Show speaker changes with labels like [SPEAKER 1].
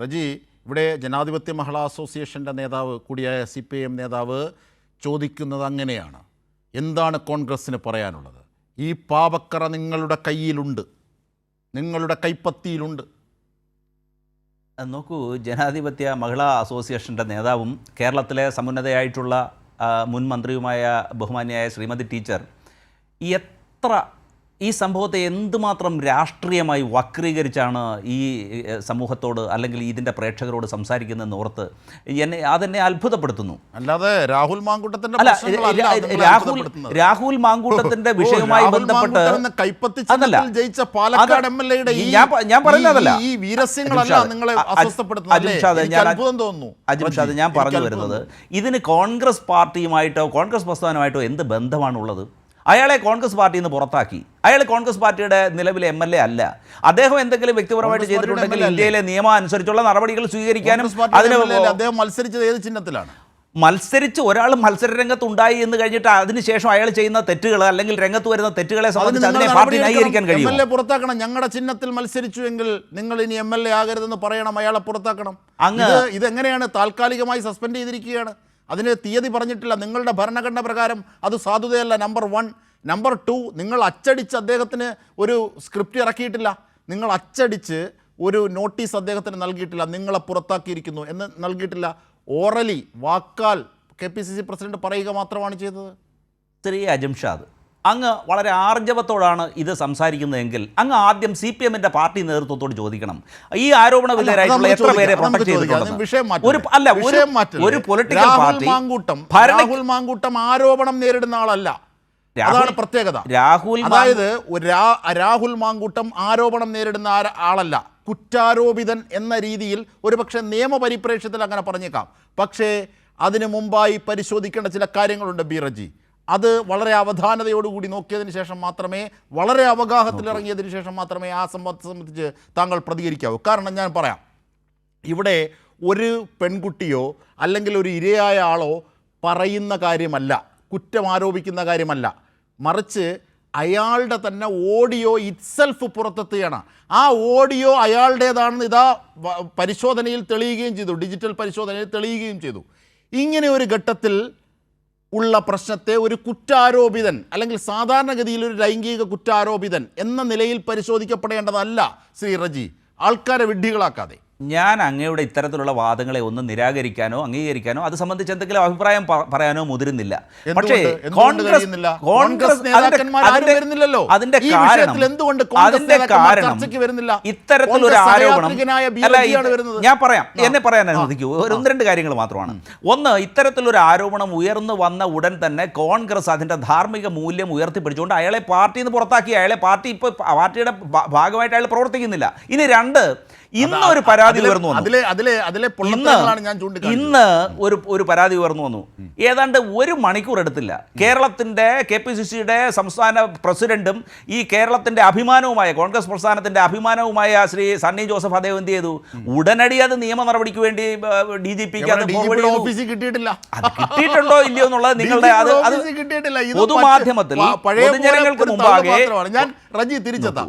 [SPEAKER 1] റജി ഇവിടെ ജനാധിപത്യ മഹിളാ അസോസിയേഷന്റെ നേതാവ് കൂടിയായ സി പി എം നേതാവ് ചോദിക്കുന്നത് അങ്ങനെയാണ്. എന്താണ് കോൺഗ്രസ്സിന് പറയാനുള്ളത്? ഈ പാവക്കറ നിങ്ങളുടെ കയ്യിലുണ്ട്. നിങ്ങളുടെ കൈപ്പത്തിയിലുണ്ട്.
[SPEAKER 2] നോക്കൂ ജനാധിപത്യ മഹിളാ അസോസിയേഷന്റെ നേതാവും കേരളത്തിലെ സമുന്നതയായിട്ടുള്ള മുൻ മന്ത്രിയുമായ ബഹുമാന്യായ ശ്രീമതി ടീച്ചർ എത്ര ഈ സംഭവത്തെ എന്തുമാത്രം രാഷ്ട്രീയമായി വക്രീകരിച്ചാണ് ഈ സമൂഹത്തോട് അല്ലെങ്കിൽ ഇതിന്റെ പ്രേക്ഷകരോട് സംസാരിക്കുന്നതെന്ന് ഓർത്ത് എന്നെ അതെന്നെ അത്ഭുതപ്പെടുത്തുന്നു.
[SPEAKER 1] അല്ലാതെ രാഹുൽ മാങ്കൂട്ടത്തിന്റെ
[SPEAKER 2] രാഹുൽ രാഹുൽ മാങ്കൂട്ടത്തിന്റെ വിഷയവുമായി ബന്ധപ്പെട്ട്
[SPEAKER 1] ജയിച്ച പാലക്കാട് എം എൽ എയുടെ
[SPEAKER 2] ഞാൻ പറയുന്നതല്ല.
[SPEAKER 1] ഈ- വീരസ്യങ്ങളല്ല നിങ്ങളെ തോന്നുന്നു.
[SPEAKER 2] അജിംഷാദ് ഞാൻ പറഞ്ഞു വരുന്നത്. ഇതിന് കോൺഗ്രസ് പാർട്ടിയുമായിട്ടോ കോൺഗ്രസ് പ്രസ്ഥാനമായിട്ടോ എന്ത് ബന്ധമാണുള്ളത്? അയാളെ കോൺഗ്രസ് പാർട്ടിയിൽ നിന്ന് പുറത്താക്കി. അയാൾ കോൺഗ്രസ് പാർട്ടിയുടെ നിലവിലെ എം എൽ എ അല്ല. അദ്ദേഹം എന്തെങ്കിലും വ്യക്തിപരമായിട്ട് ചെയ്തിട്ടുണ്ടെങ്കിൽ ഇന്ത്യയിലെ നിയമം അനുസരിച്ചുള്ള നടപടികൾ സ്വീകരിക്കാനും അതിന്
[SPEAKER 1] അദ്ദേഹം മത്സരിച്ചത് ഏത് ചിഹ്നത്തിലാണ്?
[SPEAKER 2] മത്സരിച്ച് ഒരാൾ മത്സര രംഗത്ത് ഉണ്ടായി എന്ന് കഴിഞ്ഞിട്ട് അതിനുശേഷം അയാൾ ചെയ്യുന്ന തെറ്റുകൾ അല്ലെങ്കിൽ രംഗത്ത് വരുന്ന തെറ്റുകളെ സംബന്ധിച്ച് അതിനെ പാർട്ടി. ന്യായീകരിക്കാൻ
[SPEAKER 1] എം
[SPEAKER 2] കഴിയും
[SPEAKER 1] എൽ എ പുറത്താക്കണം. ഞങ്ങളുടെ ചിഹ്നത്തിൽ മത്സരിച്ചു എങ്കിൽ നിങ്ങൾ ഇനി എം എൽ എ ആകരുതെന്ന് പറയണം. അയാളെ പുറത്താക്കണം.
[SPEAKER 2] അങ്ങ്
[SPEAKER 1] ഇത് ഇതെങ്ങനെയാണ് താൽക്കാലികമായി സസ്പെൻഡ് ചെയ്തിരിക്കുകയാണ്? അതിന് തീയതി പറഞ്ഞിട്ടില്ല. നിങ്ങളുടെ ഭരണഘടന പ്രകാരം അത് സാധുതയല്ല. നമ്പർ വൺ നമ്പർ ടു നിങ്ങൾ അച്ചടിച്ച് അദ്ദേഹത്തിന് ഒരു സ്ക്രിപ്റ്റ് ഇറക്കിയിട്ടില്ല. നിങ്ങൾ അച്ചടിച്ച് ഒരു നോട്ടീസ് അദ്ദേഹത്തിന് നൽകിയിട്ടില്ല. നിങ്ങളെ പുറത്താക്കിയിരിക്കുന്നു എന്ന് നൽകിയിട്ടില്ല. ഓറലി വാക്കാൽ K P C C president പറയുക മാത്രമാണ് ചെയ്തത്.
[SPEAKER 2] ചെറിയ അജംഷാദ് അങ്ങ് വളരെ ആർജവത്തോടാണ് ഇത് സംസാരിക്കുന്നതെങ്കിൽ അങ്ങ് ആദ്യം സി പി എമ്മിന്റെ പാർട്ടി നേതൃത്വത്തോട് ചോദിക്കണം. ഈ ആരോപണ വിധേയരായിട്ടുള്ള എത്ര പേരെ പ്രൊട്ടക്ട്
[SPEAKER 1] മാറ്റല്ലേ?
[SPEAKER 2] ഒരു അല്ല ഒരു പൊളിറ്റിക്കൽ പാർട്ടി
[SPEAKER 1] രാഹുൽ മാങ്കൂട്ടം ആരോപണം നേരിടുന്ന ആളല്ല. അതാണ് പ്രത്യേകത.
[SPEAKER 2] രാഹുൽ
[SPEAKER 1] അതായത് രാഹുൽ മാങ്കൂട്ടം ആരോപണം നേരിടുന്ന ആളല്ല. കുറ്റാരോപിതൻ എന്ന രീതിയിൽ ഒരുപക്ഷെ നിയമപരിപ്രേക്ഷ്യത്തിൽ അങ്ങനെ പറഞ്ഞേക്കാം. പക്ഷേ അതിനു മുമ്പായി പരിശോധിക്കേണ്ട ചില കാര്യങ്ങളുണ്ട് ബീറജി അത് വളരെ അവധാനതയോടുകൂടി നോക്കിയതിന് ശേഷം മാത്രമേ വളരെ അവഗാഹത്തിലിറങ്ങിയതിന് ശേഷം മാത്രമേ ആ സംഭവത്തെ സംബന്ധിച്ച് താങ്കൾ പ്രതികരിക്കാവൂ. കാരണം ഞാൻ പറയാം ഇവിടെ ഒരു പെൺകുട്ടിയോ അല്ലെങ്കിൽ ഒരു ഇരയായ ആളോ പറയുന്ന കാര്യമല്ല കുറ്റം ആരോപിക്കുന്ന കാര്യമല്ല. മറിച്ച് അയാളുടെ തന്നെ ഓഡിയോ ഇറ്റ്സെൽഫ് പുറത്തെത്തുകയാണ്. ആ ഓഡിയോ അയാളുടേതാണെന്ന് ഇതാ പരിശോധനയിൽ തെളിയുകയും ചെയ്തു. ഡിജിറ്റൽ പരിശോധനയിൽ തെളിയുകയും ചെയ്തു. ഇങ്ങനെ ഒരു ഘട്ടത്തിൽ ഉള്ള പ്രശ്നത്തെ ഒരു കുറ്റാരോപിതൻ അല്ലെങ്കിൽ സാധാരണഗതിയിൽ ഒരു ലൈംഗിക കുറ്റാരോപിതൻ എന്ന നിലയിൽ പരിശോധിക്കപ്പെടേണ്ടതല്ല ശ്രീ റജി. ആൾക്കാരെ വിഡ്ഢികളാക്കാതെ.
[SPEAKER 2] ഞാൻ അങ്ങയുടെ ഇത്തരത്തിലുള്ള വാദങ്ങളെ ഒന്ന് നിരാകരിക്കാനോ അംഗീകരിക്കാനോ അത് സംബന്ധിച്ച് എന്തെങ്കിലും അഭിപ്രായം പറയാനോ മുതിരുന്നില്ല? പക്ഷേ കോൺഗ്രസ്
[SPEAKER 1] കോൺഗ്രസ്
[SPEAKER 2] അതിന്റെ- അതിന്റെ-. കാരണം? ഇത്തരത്തിലൊരു
[SPEAKER 1] കോൺഗ്രസ്
[SPEAKER 2] ആരോപണം. ഞാൻ പറയാം. എന്നെ പറയാൻ അനുവദിക്കൂ. ഒരു ഒന്ന് രണ്ട് കാര്യങ്ങൾ മാത്രമാണ്. ഒന്ന് ഇത്തരത്തിലൊരു ആരോപണം ഉയർന്നു വന്ന ഉടൻ തന്നെ കോൺഗ്രസ് അതിന്റെ ധാർമ്മിക മൂല്യം ഉയർത്തിപ്പിടിച്ചുകൊണ്ട് അയാളെ പാർട്ടിയിൽ നിന്ന് പുറത്താക്കി. അയാളെ പാർട്ടി ഇപ്പോൾ പാർട്ടിയുടെ ഭാഗമായിട്ട് അയാൾ പ്രവർത്തിക്കുന്നില്ല. ഇനി രണ്ട് ഇന്നൊരു പരാതി
[SPEAKER 1] അതിലെ-
[SPEAKER 2] ഉയർന്നു വന്നു. ഇന്ന് ഇന്ന് ഒരു ഒരു പരാതി ഉയർന്നു വന്നു. ഏതാണ്ട് ഒരു മണിക്കൂർ എടുത്തില്ല. കേരളത്തിന്റെ കെ പി സി സിയുടെ സംസ്ഥാന പ്രസിഡന്റും ഈ കേരളത്തിന്റെ അഭിമാനവുമായ കോൺഗ്രസ് പ്രസ്ഥാനത്തിന്റെ അഭിമാനവുമായ ശ്രീ സണ്ണി ജോസഫ് അദ്ദേഹം എന്ത് ചെയ്തു? ഉടനടി അത് നിയമ നടപടിക്ക് വേണ്ടി ഡി ജി പിക്ക് അത്.
[SPEAKER 1] ഓഫീസിൽ കിട്ടിയിട്ടില്ല.
[SPEAKER 2] അത് കിട്ടിയിട്ടുണ്ടോ ഇല്ലയോ എന്നുള്ളത് നിങ്ങളുടെ അത് പൊതുമാധ്യമത്തിൽ പൊതുജനങ്ങൾക്ക് മുമ്പാകെ
[SPEAKER 1] ഞാൻ റജി തിരിച്ചെത്താം.